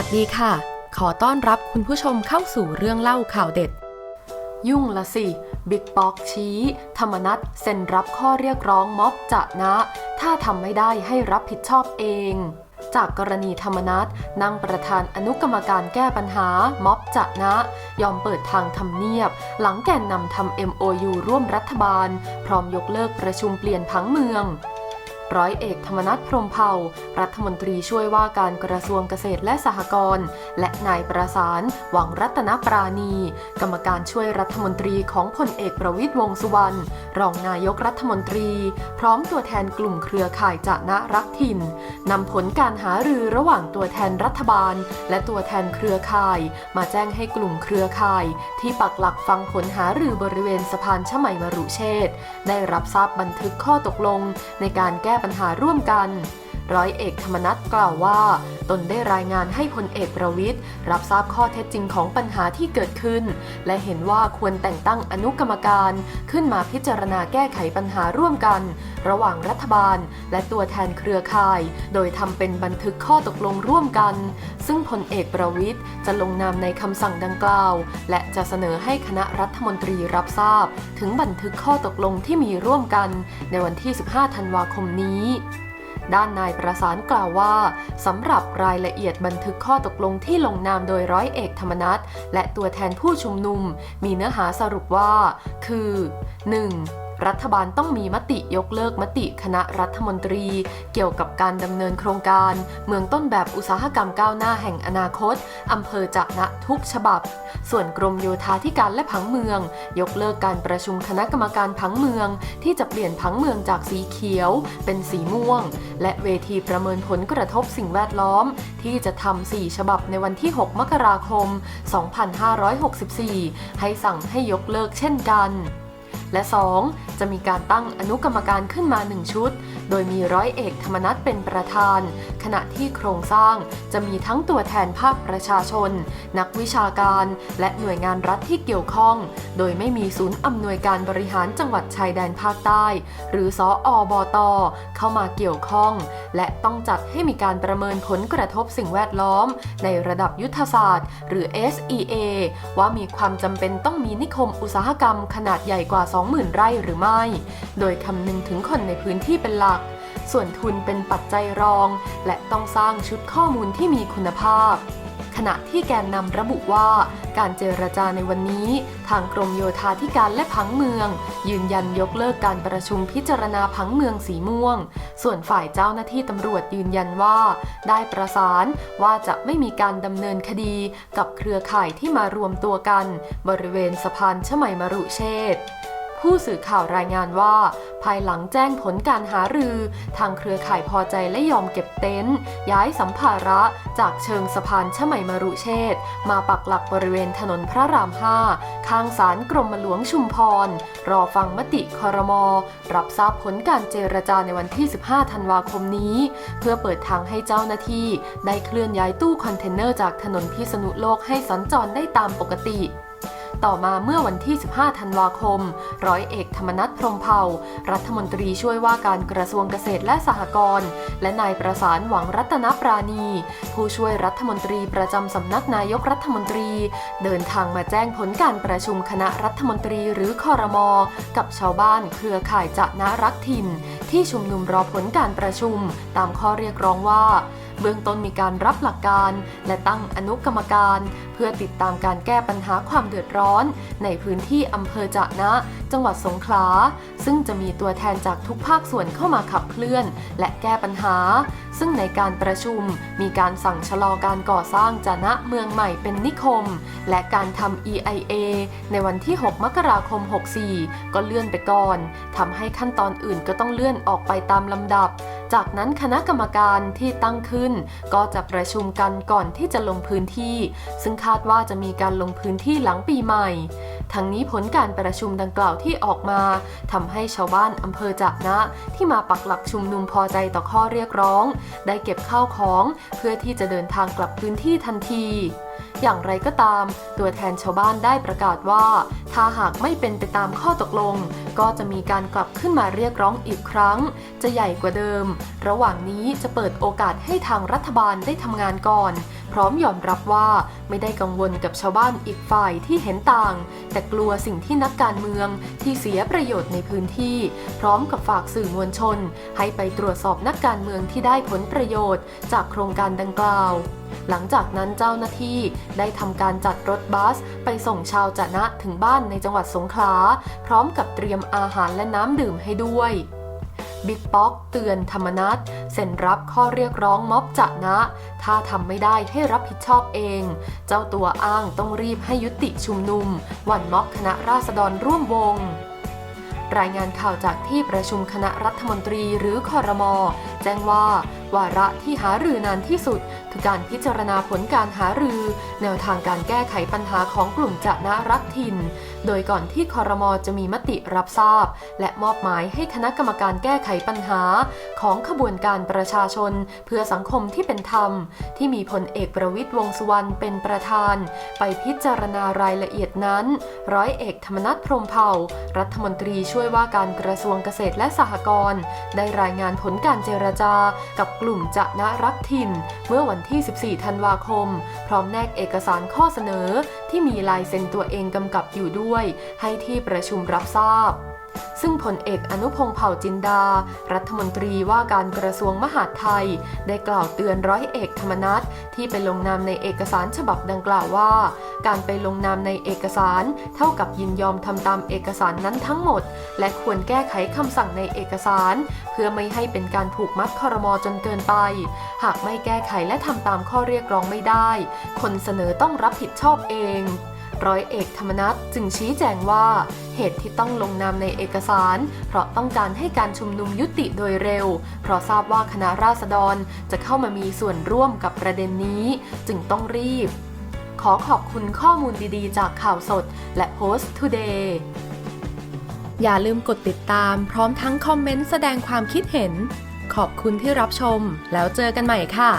วัสดีค่ะ ขอต้อนรับคุณผู้ชมเข้าสู่เรื่องเล่าข่าวเด็ด ยุ่งละสิ บิ๊กป๊อกชี้ ธรรมนัตเซ็นรับข้อเรียกร้องม็อบจะนะ ถ้าทำไม่ได้ให้รับผิดชอบเอง จากกรณีธรรมนัตนั่งประธานอนุกรรมการแก้ปัญหาม็อบจะนะ ยอมเปิดทางทำเนียบ หลังแกนนำทำ MOU ร่วมรัฐบาล พร้อมยกเลิกประชุมเปลี่ยนผังเมือง ร้อยเอกธรรมนัฐพรมเผ่า รัฐมนตรีช่วยว่าการกระทรวงเกษตรและสหกรณ์ และนายประสาน หวังรัตนปราณี กรรมการช่วยรัฐมนตรีของพลเอกประวิตยวงษ์สุวรรณ รองนายกรัฐมนตรี พร้อมตัวแทนกลุ่มเครือข่ายจะนะรักถิ่น นำผลการหารือระหว่างตัวแทนรัฐบาล และตัวแทนเครือข่าย มาแจ้งให้กลุ่มเครือข่าย ที่ปักหลักฟังผลหารือบริเวณสะพานชมัยมรุเชษได้รับทราบบันทึกข้อตกลงในการแก้ปัญหาร่วมกัน ร้อยเอกธรรมนัฐกล่าวว่า ตนได้รายงานให้พลเอกประวิทย์รับทราบข้อเท็จจริงของปัญหาที่เกิดขึ้น และเห็นว่าควรแต่งตั้งอนุกรรมการขึ้นมาพิจารณาแก้ไขปัญหาร่วมกัน ระหว่างรัฐบาล และตัวแทนเครือข่าย โดยทำเป็นบันทึกข้อตกลงร่วมกัน ซึ่งพลเอกประวิทย์จะลงนามในคำสั่งดังกล่าว และจะเสนอให้คณะรัฐมนตรีรับทราบ ถึงบันทึกข้อตกลงที่มีร่วมกัน ในวันที่ 15 ธันวาคมนี้ ด้านนายประสานกล่าวว่าสำหรับรายละเอียดบันทึกข้อตกลงที่ลงนามโดยร้อยเอกธรรมนัฐและตัวแทนผู้ชุมนุม มีเนื้อหาสรุปว่า คือ 1. รัฐบาลต้องมีมติยกเลิกมติคณะรัฐมนตรี เกี่ยวกับการดำเนินโครงการ เมืองต้นแบบอุตสาหกรรมก้าวหน้าแห่งอนาคตอำเภอจะนะทุกฉบับ ส่วนกรมโยธาธิการและผังเมือง ยกเลิกการประชุมคณะกรรมการผังเมือง ที่จะเปลี่ยนผังเมืองจากสีเขียว เป็นสีม่วง และเวทีประเมินผลกระทบสิ่งแวดล้อม ที่จะทำ4ฉบับในวันที่ 6 มกราคม 2564 ให้สั่งให้ยกเลิกเช่นกัน และ 2. จะมีการตั้งอนุกรรมการขึ้นมา 1 ชุด โดยมีร้อยเอกธรรมนัฐเป็นประธาน ขณะที่โครงสร้างจะมีทั้งตัวแทนภาคประชาชน นักวิชาการ และหน่วยงานรัฐที่เกี่ยวข้อง โดยไม่มีศูนย์อำนวยการบริหารจังหวัดชายแดนภาคใต้ หรือสออบต เข้ามาเกี่ยวข้อง และต้องจัดให้มีการประเมินผลกระทบสิ่งแวดล้อม ในระดับยุทธศาสตร์ หรือ SEA ว่ามีความจำเป็นต้องมีนิคมอุตสาหกรรมขนาดใหญ่กว่า20,000 ไร่หรือไม่ โดยคำนึงถึงคนในพื้นที่เป็นหลัก ส่วนทุนเป็นปัจจัยรอง และต้องสร้างชุดข้อมูลที่มีคุณภาพ ขณะที่แกนนำระบุว่าการเจรจาในวันนี้ ทางกรมโยธาธิการและผังเมือง ยืนยันยกเลิกการประชุมพิจารณาผังเมืองสีม่วง ส่วนฝ่ายเจ้าหน้าที่ตำรวจยืนยันว่า ได้ประสานว่าจะไม่มีการดำเนินคดีกับเครือข่ายที่มารวมตัวกัน บริเวณสะพานชมัยมรุเชษฐ์ ผู้สื่อข่าวรายงานว่า ภายหลังแจ้งผลการหารือ ทางเครือข่ายพอใจและยอมเก็บเต็นท์ย้ายสัมภาระจากเชิงสะพานชมัยมรุเชษมาปักหลักบริเวณถนนพระราม5ข้างศาลกรมหลวงชุมพร รอฟังมติคอรมอรับทราบผลการเจรจาในวันที่ 15 ธันวาคมนี้ เพื่อเปิดทางให้เจ้าหน้าที่ ได้เคลื่อนย้ายตู้คอนเทนเนอร์จากถนนพิษณุโลกให้สัญจรได้ตามปกติ ต่อมาเมื่อวันที่ 15 ธันวาคม ร้อยเอกธรรมนัฐพรมเผ่า รัฐมนตรีช่วยว่าการกระทรวงเกษตรและสหกรณ์และนายประสานหวังรัตนปราณี ผู้ช่วยรัฐมนตรีประจำสำนักนายกรัฐมนตรี เดินทางมาแจ้งผลการประชุมคณะรัฐมนตรีหรือคอรมอกับชาวบ้านเครือข่ายจะนะรักถิ่น ที่ชุมนุมรอผลการประชุม ตามข้อเรียกร้องว่า เบื้องต้นมีการรับหลักการ และตั้งอนุกรรมการ เพื่อติดตามการแก้ปัญหาความเดือดร้อน ในพื้นที่อำเภอจะนะ จังหวัดสงขลา ซึ่งจะมีตัวแทนจากทุกภาคส่วนเข้ามาขับเคลื่อน และแก้ปัญหา ซึ่งในการประชุมมีการสั่งชะลอการก่อสร้างจะนะเมืองใหม่เป็นนิคม และการทำ EIA ในวันที่ 6 มกราคม 64 ก็เลื่อนไปก่อนทำให้ขั้นตอนอื่นก็ต้องเลื่อนออกไปตามลำดับ จากนั้นคณะกรรมการที่ตั้งขึ้น ก็จะประชุมกันก่อนที่จะลงพื้นที่ ซึ่งคาดว่าจะมีการลงพื้นที่หลังปีใหม่ ทั้งนี้ผลการประชุมดังกล่าวที่ออกมาทำให้ชาวบ้านอำเภอจะนะที่มาปักหลักชุมนุมพอใจต่อข้อเรียกร้อง ได้เก็บข้าวของเพื่อที่จะเดินทางกลับพื้นที่ทันที อย่างไรก็ตาม ตัวแทนชาวบ้านได้ประกาศว่า ถ้าหากไม่เป็นไปตามข้อตกลง ก็จะมีการกลับขึ้นมาเรียกร้องอีกครั้ง จะใหญ่กว่าเดิม ระหว่างนี้จะเปิดโอกาสให้ทางรัฐบาลได้ทำงานก่อนพร้อมยอมรับว่าไม่ได้กังวลกับชาวบ้านอีกฝ่ายที่เห็นต่าง แต่กลัวสิ่งที่นักการเมืองที่เสียประโยชน์ในพื้นที่ พร้อมกับฝากสื่อมวลชน ให้ไปตรวจสอบนักการเมืองที่ได้ผลประโยชน์ จากโครงการดังกล่าว หลังจากนั้นเจ้าหน้าที่ได้ทำการจัดรถบัส ไปส่งชาวจะนะถึงบ้านในจังหวัดสงขลาพร้อมกับเตรียมอาหารและน้ำดื่มให้ด้วย บิ๊กป๊อกเตือนธรรมนัตเซ็นรับข้อเรียกร้องม็อบจะนะ ถ้าทำไม่ได้ให้รับผิดชอบเอง เจ้าตัวอ้างต้องรีบให้ยุติชุมนุม วันม็อบคณะราษฎรร่วมวงรายงานข่าวจากที่ประชุมคณะรัฐมนตรีหรือคอรมอแจ้งว่า วาระที่หารือนานที่สุด คือการพิจารณาผลการหารือ แนวทางการแก้ไขปัญหาของกลุ่มจะนะรักถิ่น โดยก่อนที่คอรมอจะมีมติรับทราบ และมอบหมายให้คณะกรรมการแก้ไขปัญหา ของขบวนการประชาชน เพื่อสังคมที่เป็นธรรม ที่มีพลเอกประวิตยวงษ์สุวรรณเป็นประธาน ไปพิจารณารายละเอียดนั้น ร้อยเอกธรรมนัฐพรหมเผ่า รัฐมนตรีช่วยว่าการกระทรวงเกษตรและสหกรณ์ได้รายงานผลการเจรจากับกลุ่มจะนะรักถิ่น เมื่อวันที่ 14 ธันวาคม พร้อมแนกเอกสารข้อเสนอ ที่มีลายเซ็นตัวเองกำกับอยู่ด้วย ให้ที่ประชุมรับทราบ ซึ่งพลเอกอนุพงษ์เผ่าจินดา รัฐมนตรีว่าการกระทรวงมหาดไทย ได้กล่าวเตือนร้อยเอกธรรมนัฐที่ไปลงนามในเอกสารฉบับดังกล่าวว่า การไปลงนามในเอกสาร เท่ากับยินยอมทำตามเอกสารนั้นทั้งหมด และควรแก้ไขคำสั่งในเอกสาร เพื่อไม่ให้เป็นการผูกมัดคอรมอจนเกินไป หากไม่แก้ไขและทำตามข้อเรียกร้องไม่ได้ คนเสนอต้องรับผิดชอบเอง ร้อยเอกธรรมนัฐจึงชี้แจงว่า เหตุที่ต้องลงนามในเอกสาร เพราะต้องการให้การชุมนุมยุติโดยเร็ว เพราะทราบว่าคณะราษฎรจะเข้ามามีส่วนร่วมกับประเด็นนี้ จึงต้องรีบ ขอขอบคุณข้อมูลดีๆ จากข่าวสด และ Post Today อย่าลืมกดติดตามพร้อมทั้งคอมเมนต์แสดงความคิดเห็น ขอบคุณที่รับชม แล้วเจอกันใหม่ค่ะ